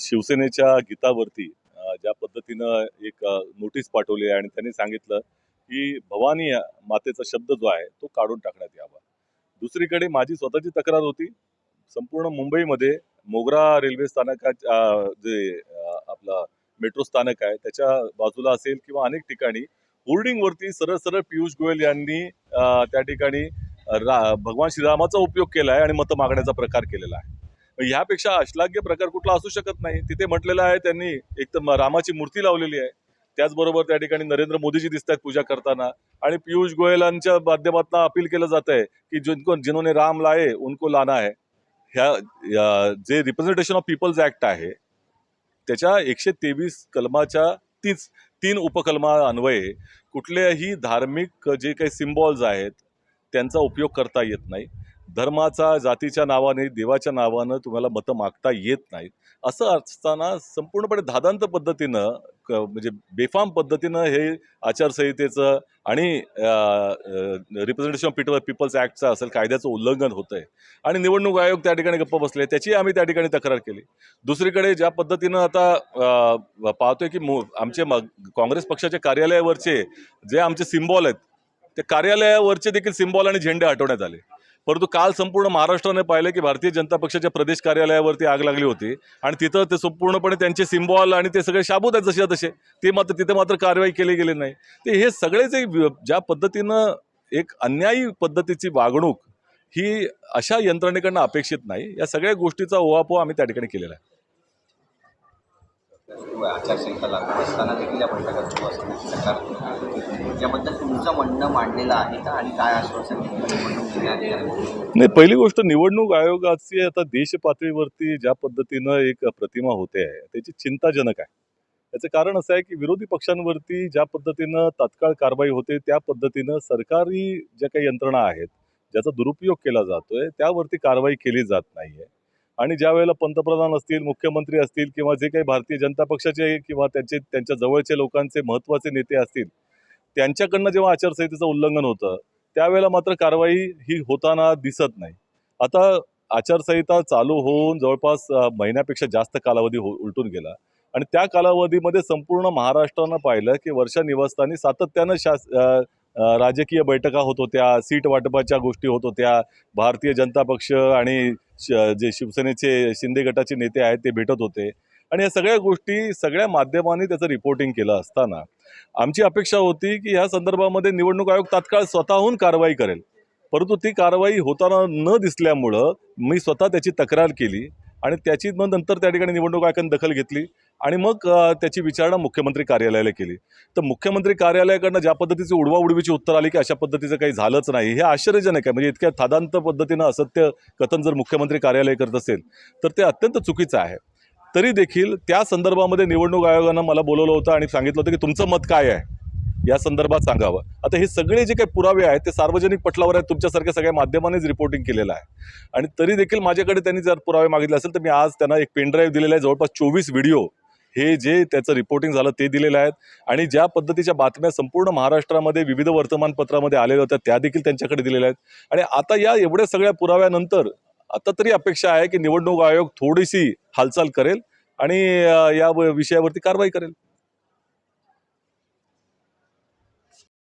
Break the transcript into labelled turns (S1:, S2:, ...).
S1: शिवसेनेच्या गीतावरती ज्या पद्धतीनं एक नोटीस पाठवली आहे आणि त्यांनी सांगितलं की भवानी मातेचा शब्द जो आहे तो काढून टाकण्यात यावा. दुसरीकडे माझी स्वतःची तक्रार होती. संपूर्ण मुंबईमध्ये मोगरा रेल्वे स्थानकाच्या जे आपला मेट्रो स्थानक आहे त्याच्या बाजूला असेल किंवा अनेक ठिकाणी होर्डिंगवरती सरळ सरळ पियुष गोयल यांनी त्या ठिकाणी रा भगवान श्रीरामाचा उपयोग केला आहे आणि मतं मागण्याचा प्रकार केलेला आहे. ह्यापेक्षा अश्लाघ्य प्रकार कुठला असू शकत नाही. तिथे म्हटलेलं आहे त्यांनी एक तर रामाची मूर्ती लावलेली आहे. त्याचबरोबर त्या ठिकाणी नरेंद्र मोदीजी दिसत आहेत पूजा करताना. आणि पियुष गोयलांच्या माध्यमातून अपील केलं जात आहे की जिनको जिन्होंने राम लाए उनको लाना आहे. ह्या या- जे रिप्रेझेंटेशन ऑफ पीपल्स ऍक्ट आहे त्याच्या एकशे तेवीस कलमाच्या तीच तीन उपकलमा अन्वये कुठल्याही धार्मिक जे काही सिम्बॉल्स आहेत त्यांचा उपयोग करता येत नाही. धर्माचा जातीच्या नावाने देवाच्या नावानं तुम्हाला मतं मागता येत नाहीत. असं असताना संपूर्णपणे धादांत पद्धतीनं क- म्हणजे बेफाम पद्धतीनं हे आचारसंहितेचं आणि रिप्रेझेंटेशन ऑफ पीपल पीपल्स ॲक्टचं असेल कायद्याचं उल्लंघन होतं आहे आणि निवडणूक आयोग त्या ठिकाणी गप्प बसले त्याची आम्ही त्या ठिकाणी तक्रार केली. दुसरीकडे ज्या पद्धतीनं आता पाहतोय की मो आमचे मग काँग्रेस पक्षाच्या कार्यालयावरचे जे आमचे सिम्बॉल आहेत ते कार्यालयावरचे देखील सिम्बॉल आणि झेंडे हटवण्यात आले. परंतु काल संपूर्ण महाराष्ट्राने पाहिलं की भारतीय जनता पक्षाच्या प्रदेश कार्यालयावरती आग लागली होती आणि तिथं ते संपूर्णपणे त्यांचे सिम्बॉल आणि ते सगळे शाबूत आहेत जसे तसे ते मात्र तिथे मात्र कारवाई केली गेली नाही. ते हे सगळे जे ज्या पद्धतीनं एक अन्यायी पद्धतीची वागणूक ही अशा यंत्रणेकडनं अपेक्षित नाही. या सगळ्या गोष्टीचा ओवापोवा आम्ही त्या ठिकाणी केलेला आहे.
S2: आचारसंहिता लागू असताना देखील या बैठका सुरू असतात याबद्दल तुमचं म्हणणं मांडलेलं आहे का आणि काय आश्वासन
S1: नाही पहिली गोष्ट निवडणूक आयोगाची आता देश पातळीवरती ज्या पद्धतीनं एक प्रतिमा होते आहे त्याची चिंताजनक आहे. याचं कारण असं आहे की विरोधी पक्षांवरती ज्या पद्धतीनं तात्काळ कारवाई होते त्या पद्धतीनं सरकारी ज्या काही यंत्रणा आहेत ज्याचा दुरुपयोग केला जातोय त्यावरती कारवाई केली जात नाहीये. आणि ज्या वेळेला पंतप्रधान असतील मुख्यमंत्री असतील किंवा जे काही भारतीय जनता पक्षाचे किंवा त्यांचे त्यांच्या जवळचे लोकांचे महत्त्वाचे नेते असतील त्यांच्याकडनं जेव्हा आचारसंहितेचं उल्लंघन होतं त्यावेळेला मात्र कारवाई ही होताना दिसत नाही. आता आचारसंहिता चालू होऊन जवळपास महिन्यापेक्षा जास्त कालावधी हो उलटून गेला. आणि त्या कालावधीमध्ये संपूर्ण महाराष्ट्रानं पाहिलं की वर्षा निवासस्थानी सातत्यानं शास राजकीय बैठका होत होत्या सीट वाटपाच्या गोष्टी होत होत्या भारतीय जनता पक्ष आणि श- जे शिवसेनेचे शिंदे गटाचे नेते आहेत ते भेटत होते. आणि या सगळ्या गोष्टी सगळ्या माध्यमांनी त्याचं रिपोर्टिंग केलं असताना. आमची अपेक्षा होती की ह्या संदर्भामध्ये निवडणूक आयोग तात्काळ स्वतःहून कारवाई करेल. परंतु ती कारवाई होताना न दिसल्यामुळं मी स्वतः त्याची तक्रार केली आणि त्याची मग नंतर त्या ठिकाणी निवडणूक आयोगाने दखल घेतली. आणि मग त्याची विचारणा मुख्यमंत्री कार्यालयाला केली. तर मुख्यमंत्री कार्यालयाकडनं ज्या पद्धतीची उडवाउडवीची उत्तर आली की अशा पद्धतीचं काही झालंच नाही हे आश्चर्यजनक आहे. म्हणजे इतक्या थादांत पद्धतीनं असत्य कथन जर मुख्यमंत्री कार्यालय करत असेल तर ते अत्यंत चुकीचं आहे. तरी देखील त्या संदर्भामध्ये निवडणूक आयोगानं मला बोलवलं होतं आणि सांगितलं होतं की तुमचं मत काय आहे? या संदर्भात सांगावं. आता हे सगळे जे काही पुरावे आहेत ते सार्वजनिक पटलावर आहेत. तुमच्यासारख्या सगळ्या माध्यमांनीच रिपोर्टिंग केलेलं आहे. आणि तरी देखील माझ्याकडे त्यांनी जर पुरावे मागितले असेल तर मी आज त्यांना एक पेनड्राईव्ह दिलेला आहे. जवळपास चोवीस व्हिडिओ हे जे त्याचं रिपोर्टिंग झालं ते दिलेलं आहेत. आणि ज्या पद्धतीच्या बातम्या संपूर्ण महाराष्ट्रामध्ये विविध वर्तमानपत्रामध्ये आलेल्या होत्या त्या देखील त्यांच्याकडे दिलेल्या आहेत. आणि आता या एवढ्या सगळ्या पुराव्यानंतर आता तरी अपेक्षा आहे की निवडणूक आयोग थोडीशी हालचाल करेल आणि या व- विषयावरती कारवाई करेल.